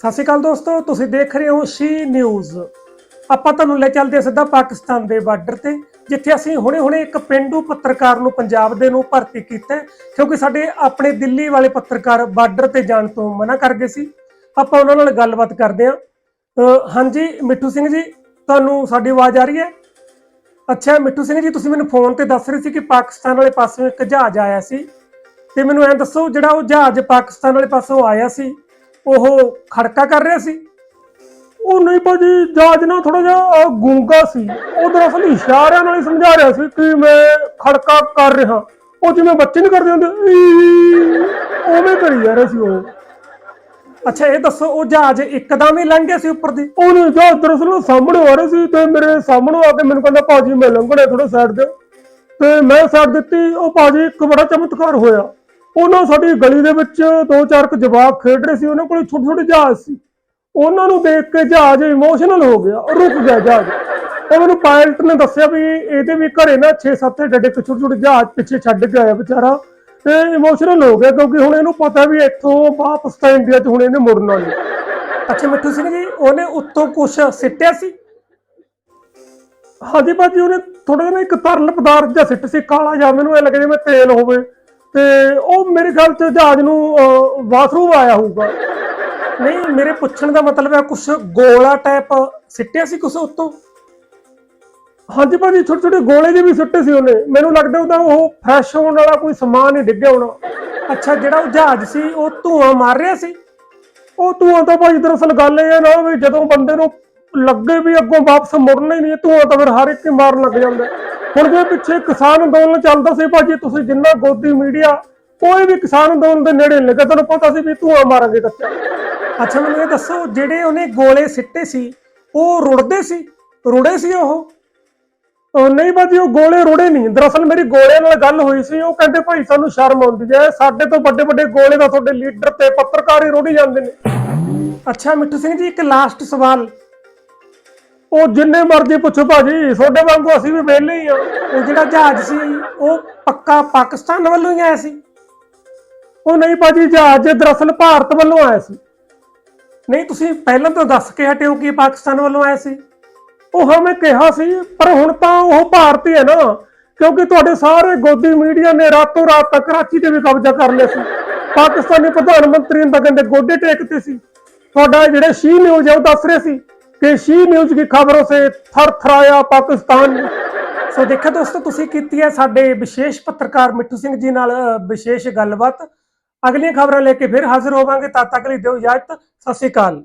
ਸਤਿ ਸ਼੍ਰੀ ਅਕਾਲ ਦੋਸਤੋ, ਤੁਸੀਂ ਦੇਖ ਰਹੇ ਹੋ ਸ਼ੀ ਨਿਊਜ਼ ਆਪਾਂ ਤੁਹਾਨੂੰ ਲੈ ਚੱਲਦੇ ਹਾਂ ਸਿੱਧਾ ਪਾਕਿਸਤਾਨ ਦੇ ਬਾਰਡਰ ਤੇ, ਜਿੱਥੇ ਅਸੀਂ ਹੁਣੇ-ਹੁਣੇ ਇੱਕ ਪਿੰਡੂ ਪੱਤਰਕਾਰ ਨੂੰ ਪੰਜਾਬ ਦੇ ਨੂੰ ਭਰਤੀ ਕੀਤਾ ਕਿਉਂਕਿ ਸਾਡੇ ਆਪਣੇ ਦਿੱਲੀ ਵਾਲੇ ਪੱਤਰਕਾਰ ਬਾਰਡਰ ਤੇ ਜਾਣ ਤੋਂ ਮਨਾ ਕਰ ਗਏ ਸੀ। ਆਪਾਂ ਉਹਨਾਂ ਨਾਲ ਗੱਲਬਾਤ ਕਰਦੇ ਹਾਂ। ਹਾਂਜੀ, ਮਿੱਠੂ ਸਿੰਘ ਜੀ, ਤੁਹਾਨੂੰ ਸਾਡੀ ਆਵਾਜ਼ ਆ ਰਹੀ ਹੈ? ਅੱਛਾ, ਮਿੱਠੂ ਸਿੰਘ ਜੀ, ਤੁਸੀਂ ਮੈਨੂੰ ਫੋਨ ਤੇ ਦੱਸ ਰਹੇ ਸੀ ਕਿ ਪਾਕਿਸਤਾਨ ਵਾਲੇ ਪਾਸੋਂ ਇੱਕ ਜਹਾਜ਼ ਆਇਆ ਸੀ। ਤੇ ਮੈਨੂੰ ਐਂ ਦੱਸੋ, ਜਿਹੜਾ ਉਹ ਜਹਾਜ਼ ਪਾਕਿਸਤਾਨ ਵਾਲੇ ਪਾਸੋਂ ਆਇਆ ਸੀ ਉਹ ਖੜਕਾ ਕਰ ਰਿਹਾ ਸੀ। ਉਹ ਨਹੀਂ ਭਾਜੀ ਜਹਾਜ਼ ਨਾ ਥੋੜਾ ਜਿਹਾ ਗੂੰਗਾ ਸੀ। ਉਹ ਦਰਅਸਲ ਇਸ਼ਾਰਿਆਂ ਨਾਲ ਹੀ ਸਮਝਾ ਰਿਹਾ ਸੀ ਕਿ ਮੈਂ ਖੜਕਾ ਕਰ ਰਿਹਾ। ਉਹ ਜਿਵੇਂ ਬੱਚੇ ਨਹੀਂ ਕਰਦੇ ਹੁੰਦੇ ਈ, ਉਵੇਂ ਕਰੀ ਜਾ ਰਿਹਾ ਸੀ ਉਹ। ਅੱਛਾ ਇਹ ਦੱਸੋ ਉਹ ਜਹਾਜ਼ ਇੱਕਦਮ ਹੀ ਲੰਘ ਗਿਆ ਸੀ ਉੱਪਰ ਦੀ? ਉਹ ਨਹੀਂ ਜਹਾਜ਼ ਦਰਅਸਲ ਉਹ ਸਾਹਮਣੇ ਆ ਰਿਹਾ ਸੀ ਤੇ ਮੇਰੇ ਸਾਹਮਣੇ ਆ ਕੇ ਮੈਨੂੰ ਕਹਿੰਦਾ ਭਾਜੀ ਮੈਂ ਲੰਘਣਾ ਥੋੜਾ ਸਾਈਡ ਦਿਓ ਤੇ ਮੈਂ ਸਾਈਡ ਦਿੱਤੀ ਉਹ ਭਾਜੀ ਇੱਕ ਬੜਾ ਚਮਤਕਾਰ ਹੋਇਆ। ਉਹਨਾਂ ਸਾਡੀ ਗਲੀ ਦੇ ਵਿੱਚ ਦੋ ਚਾਰ ਕੁ ਜਵਾਕ ਖੇਡ ਰਹੇ ਸੀ ਉਹਨਾਂ ਕੋਲ ਛੋਟੇ ਛੋਟੇ ਜਹਾਜ਼ ਸੀ। ਉਹਨਾਂ ਨੂੰ ਦੇਖ ਕੇ ਜਹਾਜ਼ ਇਮੋਸ਼ਨਲ ਹੋ ਗਿਆ ਰੁਕ ਗਿਆ ਜਹਾਜ਼। ਉਹ ਮੈਨੂੰ ਪਾਇਲਟ ਨੇ ਦੱਸਿਆ ਵੀ ਇਹਦੇ ਵੀ ਘਰੇ ਨਾ 6-7 ਡੱਡੇ ਛੋਟੇ ਛੋਟੇ ਜਹਾਜ਼ ਪਿੱਛੇ ਛੱਡ ਕੇ ਆਇਆ ਵਿਚਾਰਾ। ਤੇ ਇਮੋਸ਼ਨਲ ਹੋ ਗਿਆ ਕਿਉਂਕਿ ਹੁਣ ਇਹਨੂੰ ਪਤਾ ਵੀ ਇੱਥੋਂ ਵਾਪਸ ਤਾਂ ਇੰਡੀਆ 'ਚ ਹੁਣ ਇਹਨੇ ਮੁੜਨਾ ਨਹੀਂ। ਅੱਛਾ ਮਿੱਠੂ ਸਿੰਘ ਜੀ ਉਹਨੇ ਉੱਤੋਂ ਕੁਛ ਸਿੱਟਿਆ ਸੀ? ਹਾਂਜੀ ਭਾਜੀ ਉਹਨੇ ਥੋੜਾ ਜਿਹਾ ਇੱਕ ਤਰਲ ਪਦਾਰਥ ਜਿਹਾ ਸਿੱਟ ਸੀ ਕਾਲਾ ਜਿਹਾ ਮੈਨੂੰ ਇਹ ਲੱਗੇ ਜਿਵੇਂ ਤੇਲ ਹੋਵੇ। ਤੇ ਉਹ ਮੇਰੇ ਖਿਆਲ ਚ ਜਹਾਜ਼ ਨੂੰ ਵਾਸ਼ਰੂਮ ਆਇਆ ਹੋਊਗਾ। ਨਹੀਂ, ਮੇਰੇ ਪੁੱਛਣ ਦਾ ਮਤਲਬ ਹੈ ਕੁਛ ਗੋਲਾ ਟਾਈਪ ਸਿੱਟਿਆ ਸੀ ਕੁਛ ਉੱਤੋਂ? ਹਾਂਜੀ ਭਾਜੀ, ਛੋਟੇ ਛੋਟੇ ਗੋਲੇ ਜਿਹੇ ਵੀ ਸੁੱਟੇ ਸੀ ਉਹਨੇ। ਮੈਨੂੰ ਲੱਗਦਾ ਉਹਦਾ ਉਹ ਫਰੈਸ਼ ਹੋਣ ਵਾਲਾ ਕੋਈ ਸਮਾਨ ਹੀ ਡਿੱਗਿਆ ਹੋਣਾ। ਅੱਛਾ, ਜਿਹੜਾ ਉਹ ਜਹਾਜ਼ ਸੀ, ਉਹ ਧੂਆਂ ਮਾਰ ਰਿਹਾ ਸੀ? ਉਹ ਧੂਆਂ ਤਾਂ ਭਾਜੀ, ਦਰਅਸਲ ਗੱਲ ਇਹ ਹੈ ਨਾ ਵੀ ਜਦੋਂ ਬੰਦੇ ਨੂੰ ਲੱਗੇ ਵੀ ਅੱਗੋਂ ਵਾਪਸ ਮੁੜਨਾ ਹੀ ਨਹੀਂ ਧੂਆਂ ਤਾਂ ਫਿਰ ਹਰ ਇੱਕ ਹੀ ਮਾਰਨ ਲੱਗ ਜਾਂਦਾ। ਹੁਣ ਜੇ ਪਿੱਛੇ ਕਿਸਾਨ ਅੰਦੋਲਨ ਚੱਲਦਾ ਸੀ ਭਾਜੀ ਤੁਸੀਂ ਜਿੰਨਾ ਗੋਦੀ ਮੀਡੀਆ ਕੋਈ ਵੀ ਕਿਸਾਨ ਅੰਦੋਲਨ ਦੇ ਨੇੜੇ ਲੱਗਾ ਤੁਹਾਨੂੰ ਪਤਾ ਸੀ ਵੀ ਧੂਆਂ ਮਾਰਾਂਗੇ ਕੱਚਾ। ਅੱਛਾ ਮੈਨੂੰ ਇਹ ਦੱਸੋ ਜਿਹੜੇ ਉਹਨੇ ਗੋਲੇ ਸਿੱਟੇ ਸੀ ਉਹ ਰੁੜਦੇ ਸੀ? ਰੁੜੇ ਸੀ ਉਹ? ਉਹ ਨਹੀਂ ਬਾਜੀ ਉਹ ਗੋਲੇ ਰੋੜੇ ਨਹੀਂ। ਦਰਅਸਲ ਮੇਰੀ ਗੋਲੇ ਨਾਲ ਗੱਲ ਹੋਈ ਸੀ ਉਹ ਕਹਿੰਦੇ ਭਾਈ ਸਾਨੂੰ ਸ਼ਰਮ ਆਉਂਦੀ ਹੈ। ਸਾਡੇ ਤੋਂ ਵੱਡੇ ਵੱਡੇ ਗੋਲੇ ਦਾ ਤੁਹਾਡੇ ਲੀਡਰ ਤੇ ਪੱਤਰਕਾਰ ਹੀ ਰੋੜੀ ਜਾਂਦੇ ਨੇ। ਅੱਛਾ ਮਿੱਠੂ ਸਿੰਘ ਜੀ ਇੱਕ ਲਾਸਟ ਸਵਾਲ। ਉਹ ਜਿੰਨੇ ਮਰਜ਼ੀ ਪੁੱਛੋ ਭਾਜੀ ਤੁਹਾਡੇ ਵਾਂਗੂ ਅਸੀਂ ਵੀ ਵਿਹਲੇ ਹੀ ਆ। ਉਹ ਜਿਹੜਾ ਜਹਾਜ਼ ਸੀ ਉਹ ਪੱਕਾ ਪਾਕਿਸਤਾਨ ਵੱਲੋਂ ਹੀ ਆਇਆ ਸੀ? ਉਹ ਨਹੀਂ ਭਾਜੀ ਜਹਾਜ਼ ਦਰਅਸਲ ਭਾਰਤ ਵੱਲੋਂ ਆਇਆ ਸੀ। ਨਹੀਂ ਤੁਸੀਂ ਪਹਿਲਾਂ ਤਾਂ ਦੱਸ ਕੇ ਹਟਿਓ ਕਿ ਪਾਕਿਸਤਾਨ ਵੱਲੋਂ ਆਇਆ ਸੀ। ਉਹ ਹਾਂ ਮੈਂ ਕਿਹਾ ਸੀ ਪਰ ਹੁਣ ਤਾਂ ਉਹ ਭਾਰਤੀ ਹੈ ਨਾ ਕਿਉਂਕਿ ਤੁਹਾਡੇ ਸਾਰੇ ਗੋਦੀ ਮੀਡੀਆ ਨੇ ਰਾਤੋਂ ਰਾਤ ਤੱਕ ਕਰਾਚੀ ਤੇ ਵੀ ਕਬਜ਼ਾ ਕਰ ਲਿਆ ਸੀ। ਪਾਕਿਸਤਾਨੀ ਪ੍ਰਧਾਨ ਮੰਤਰੀ ਨੇ ਤਾਂ ਕਹਿੰਦੇ ਗੋਡੇ ਟੇਕਤੇ ਸੀ। ਤੁਹਾਡਾ ਜਿਹੜੇ ਸ਼ੀ ਨਿਊਜ਼ ਹੈ ਉਹ ਦੱਸ ਰਹੇ ਸੀ। ਕਿ ਸ਼ੀ ਨਿਊਜ਼ ਦੀ ਖਬਰੋਂ ਸੇ ਥਰ ਥਰਾਇਆ ਪਾਕਿਸਤਾਨ। ਸੋ ਦੇਖਿਆ ਦੋਸਤੋ ਤੁਸੀਂ ਕੀਤੀ ਹੈ ਸਾਡੇ ਵਿਸ਼ੇਸ਼ ਪੱਤਰਕਾਰ ਮਿੱਠੂ ਸਿੰਘ ਜੀ ਨਾਲ ਅ, ਵਿਸ਼ੇਸ਼ ਗੱਲਬਾਤ। ਅਗਲੀਆਂ ਖਬਰਾਂ ਲੈ ਕੇ ਫਿਰ ਹਾਜ਼ਰ ਹੋਵਾਂਗੇ। ਤਦ ਤੱਕ ਲਈ ਦਿਓ ਇਜਾਜ਼ਤ। ਸਤਿ ਸ਼੍ਰੀ ਅਕਾਲ।